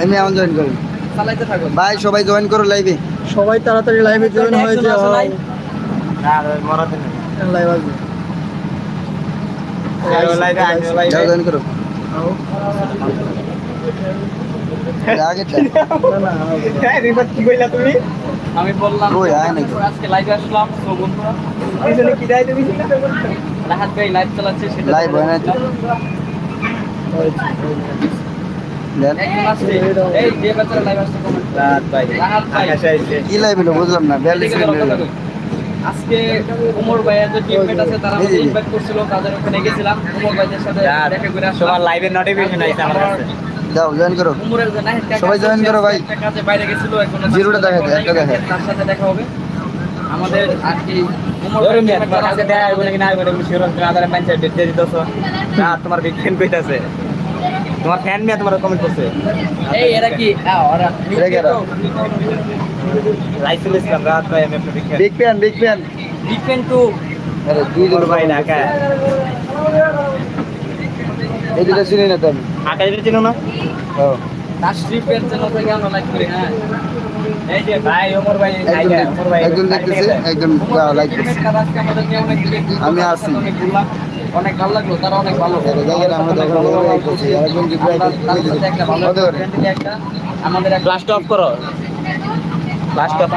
আমি এখন জয়েন করুন চালাইতে থাকুন ভাই সবাই জয়েন করো লাইভে সবাই তাড়াতাড়ি লাইভে জয়েন হয়ে? যাও। লাইভ আসবে। জয়েন করো। না না আমি বললাম কই, আয় নাকি? আজকে লাইভে আসলাম তো বন্ধুরা। হয় লাইভ কমেন্ট রাহাত ভাই রাহাত ভাই কি লাইভ হলো বুঝলাম না বিয়াল্লিশ এদিকে ধরো, মিনিট কথা কই। আজকে উমর ভাইয়ের যে টিমমেট আছে তারা আমাকে ইনভাইট করছিল তাদের ওখানে গেছিলাম। উমর ভাইদের সাথে দেখা করে আসলাম। লাইভের নোটিফিকেশন আইছে আমার কাছে। যাও জয়েন করো। উমরের যে নাহিদ সবাই আছে, করো ভাই। একটা বাইরে গেছিল এখন জিরোটা দেখা একটা দেখা। তার সাথে দেখা হবে। আমাদের আর কি উমর দেখা হবে নাকি না হবে তুমি শিওর পঞ্চায়েত ডেট দিয়ে না তোমার ফ্যান কইতাছে। তোমার ফ্যান নিয়ে তোমার কমেন্ট করছে। এই এরা কি? আ, ওরা? লাইসেন্স ইসলাম রাত ভাই আমি আপনার big fan big fan big fan too আরে দুই জন ভাই ঢাকা এই দুটো চিনি না তুমি আমি। ঢাকা চিনো না? ও। তাশরিফের চ্যানেল থেকে আমরা লাইক করি হ্যাঁ। এই যে ভাই ওমর ভাই একজন আইডিয়া দেখ- ওমর ভাই একজন দেখতেছে একজন লাইক করছে। আমি আছি। অনেক ভালো লাগল তারা অনেক ভালো। আমাদের একটা ব্লাস্ট অফ করো। Blast off